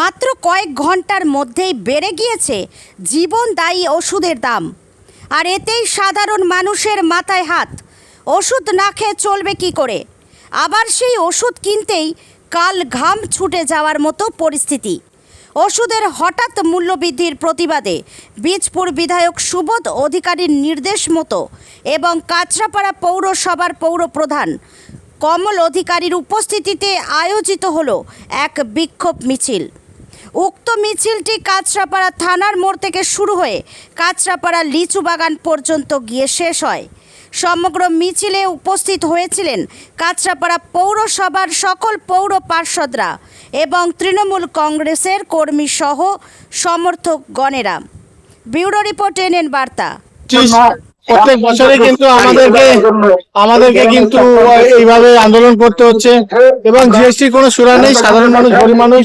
মাত্র কয়েক ঘণ্টার মধ্যেই বেড়ে গিয়েছে জীবনদায়ী ওষুধের দাম। আর এতেই সাধারণ মানুষের মাথায় হাত। ওষুধ না খেয়ে চলবে কি করে? আবার সেই ওষুধ কিনতেই কাল ঘাম ছুটে যাওয়ার মতো পরিস্থিতি। ওষুধের হঠাৎ মূল্যবৃদ্ধির প্রতিবাদে বীজপুর বিধায়ক সুবোধ অধিকারীর নির্দেশ মতো এবং কাঁচরাপাড়া পৌরসভার পৌরপ্রধান কমল অধিকারীর উপস্থিতিতে আয়োজিত হলো এক বিক্ষোভ মিছিল। উক্ত মিছিলটি কাঁচরাপাড়া থানার মোড় থেকে শুরু হয়ে কাঁচরাপাড়া লিচু বাগান পর্যন্ত গিয়ে শেষ হয়। সমগ্র মিছিলে উপস্থিত হয়েছিলেন কাঁচরাপাড়া পৌরসভার সকল পৌর পার্ষদরা এবং তৃণমূল কংগ্রেসের কর্মী সহ সমর্থকগণেরা। ব্যুরো রিপোর্ট এনএন বার্তা। প্রত্যেক বছরে কিন্তু আমাদেরকে আমাদেরকে কিন্তু এইভাবে আন্দোলন করতে হচ্ছে। এবং জিএসটি কোনো সুরা নেই সাধারণ মানুষ গরিব মানুষ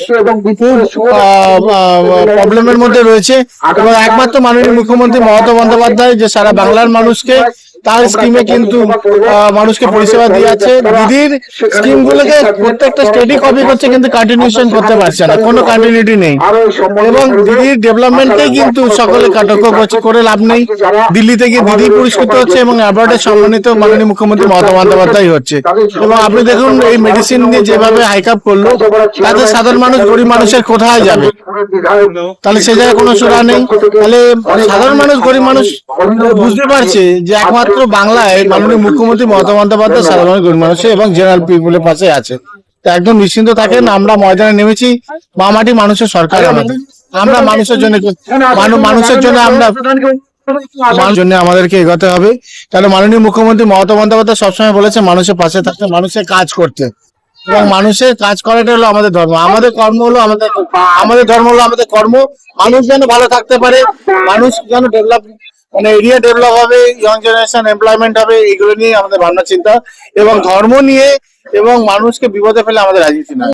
খুব প্রবলেমের মধ্যে রয়েছে। এবং একমাত্র মাননীয় মুখ্যমন্ত্রী মমতা বন্দ্যোপাধ্যায় যে সারা বাংলার মানুষকে তার স্কিমে কিন্তু মানুষকে পরিষেবা দিয়ে যাচ্ছে দিদির স্কিম গুলোকে প্রত্যেকটা স্টেটই কপি করছে কিন্তু কন্টিনিউশন করতে পারছে না। কোনো কন্টিনিউটি নেই। এবং দিদির ডেভেলপমেন্টে কিন্তু সকলে করছে করে লাভ নেই। দিল্লিতে গিয়ে দিদি পুরস্কৃত হচ্ছে এবং অ্যাওয়ার্ডে সম্মানিত মাননীয় মুখ্যমন্ত্রী মমতা বন্দ্যোপাধ্যায় হচ্ছে। এবং আপনি দেখুন এই মেডিসিন নিয়ে যেভাবে হাইকাপ করল তাতে সাধারণ মানুষ গরিব মানুষের কোথায় যাবে? তাহলে সে জায়গায় কোনো সুরা নেই। তাহলে সাধারণ মানুষ গরিব মানুষ বুঝতে পারছে যে একমাত্র বাংলায় মাননীয় মুখ্যমন্ত্রী মমতা বন্দ্যোপাধ্যায় সাধারণ গরিব মানুষ এবং জেনারেল পিপুলের পাশে আছে। তো একদম নিশ্চিন্ত থাকেন আমরা ময়দানে নেমেছি মামাটি মানুষের সরকার আমাদের। আমরা মানুষের জন্য মানুষের জন্য আমরা জন্য আমাদেরকে এগোতে হবে। মাননীয় মুখ্যমন্ত্রী মমতা বন্দ্যোপাধ্যায় সবসময় বলেছে মানুষের পাশে থাকতে মানুষের কাজ করতে। এবং মানুষের কাজ করাটা হলো আমাদের ধর্ম। আমাদের কর্ম হলো আমাদের আমাদের ধর্ম হলো আমাদের কর্ম। মানুষ যেন ভালো থাকতে পারে মানুষ যেন ডেভেলপ মানে এরিয়া ডেভেলপ হবে ইয়ং জেনারেশন এমপ্লয়মেন্ট হবে এগুলো নিয়ে আমাদের ভাবনা, চিন্তা এবং ধর্ম নিয়ে এবং মানুষকে বিপদে ফেলে আমাদের রাজনীতি না।